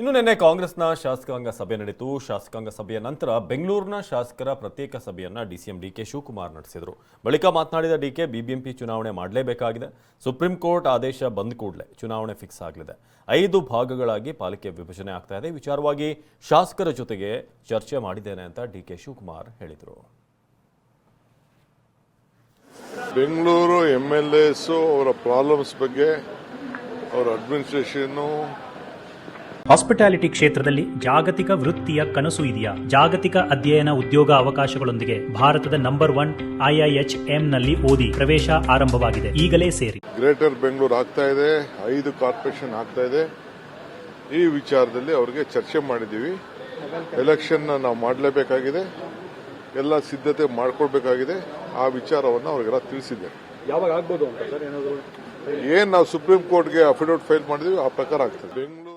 ಇನ್ನು ನಿನ್ನೆ ಕಾಂಗ್ರೆಸ್ನ ಶಾಸಕಾಂಗ ಸಭೆ ನಡೆಯಿತು ಶಾಸಕಾಂಗ ಸಭೆಯ ನಂತರ ಬೆಂಗಳೂರಿನ ಶಾಸಕರ ಪ್ರತ್ಯೇಕ ಸಭೆಯನ್ನ ಡಿಸಿಎಂ ಡಿಕೆ ಶಿವಕುಮಾರ್ ನಡೆಸಿದರು. ಬಳಿಕ ಮಾತನಾಡಿದ ಡಿಕೆ ಬಿಬಿಎಂಪಿ ಚುನಾವಣೆ ಮಾಡಲೇಬೇಕಾಗಿದೆ. ಸುಪ್ರೀಂ ಕೋರ್ಟ್ ಆದೇಶ ಬಂದ ಕೂಡಲೇ ಚುನಾವಣೆ ಫಿಕ್ಸ್ ಆಗಲಿದೆ. ಐದು ಭಾಗಗಳಾಗಿ ಪಾಲಿಕೆ ವಿಭಜನೆ ಆಗ್ತಾ ಇದೆ. ವಿಚಾರವಾಗಿ ಶಾಸಕರ ಜೊತೆಗೆ ಚರ್ಚೆ ಮಾಡಿದ್ದೇನೆ ಅಂತ ಡಿಕೆ ಶಿವಕುಮಾರ್ ಹೇಳಿದರು. ಬೆಂಗಳೂರು ಎಂ ಎಲ್ ಎಸ್ ಅವರ ಪ್ರಾಬ್ಲಮ್ಸ್ ಬಗ್ಗೆ ಅವರ ಅಡ್ಮಿನಿಸ್ಟ್ರೇಷನ್ನು ಹಾಸ್ಪಿಟಾಲಿಟಿ ಕ್ಷೇತ್ರದಲ್ಲಿ ಜಾಗತಿಕ ವೃತ್ತಿಯ ಕನಸು ಇದೆಯಾ? ಜಾಗತಿಕ ಅಧ್ಯಯನ ಉದ್ಯೋಗ ಅವಕಾಶಗಳೊಂದಿಗೆ ಭಾರತದ ನಂಬರ್ ಒನ್ ಐಐಎಚ್ನಲ್ಲಿ ಓದಿ ಪ್ರವೇಶ ಆರಂಭವಾಗಿದೆ. ಈಗಲೇ ಸೇರಿ. ಗ್ರೇಟರ್ ಬೆಂಗಳೂರು ಆಗ್ತಾ ಇದೆ. ಐದು ಕಾರ್ಪೊರೇಷನ್ ಆಗ್ತಾ ಇದೆ. ಈ ವಿಚಾರದಲ್ಲಿ ಅವರಿಗೆ ಚರ್ಚೆ ಮಾಡಿದ್ದೀವಿ. ಎಲೆಕ್ಷನ್ ನಾವು ಮಾಡಲೇಬೇಕಾಗಿದೆ. ಎಲ್ಲ ಸಿದ್ಧತೆ ಮಾಡ್ಕೊಳ್ಬೇಕಾಗಿದೆ. ಆ ವಿಚಾರವನ್ನು ಅವರಿಗೆಲ್ಲ ತಿಳಿಸಿದೆ ಯಾವಾಗ ಆಗ್ಬೋದು ಅಂತ ಸರ್ ಏನಾದ್ರು? ಏನ್ ನಾವು ಸುಪ್ರೀಂ ಕೋರ್ಟ್ಗೆ ಅಫಿಡವಿಟ್ ಫೈಲ್ ಮಾಡಿದೀವಿ ಆ ಪ್ರಕಾರ ಆಗ್ತದೆ. ಬೆಂಗಳೂರು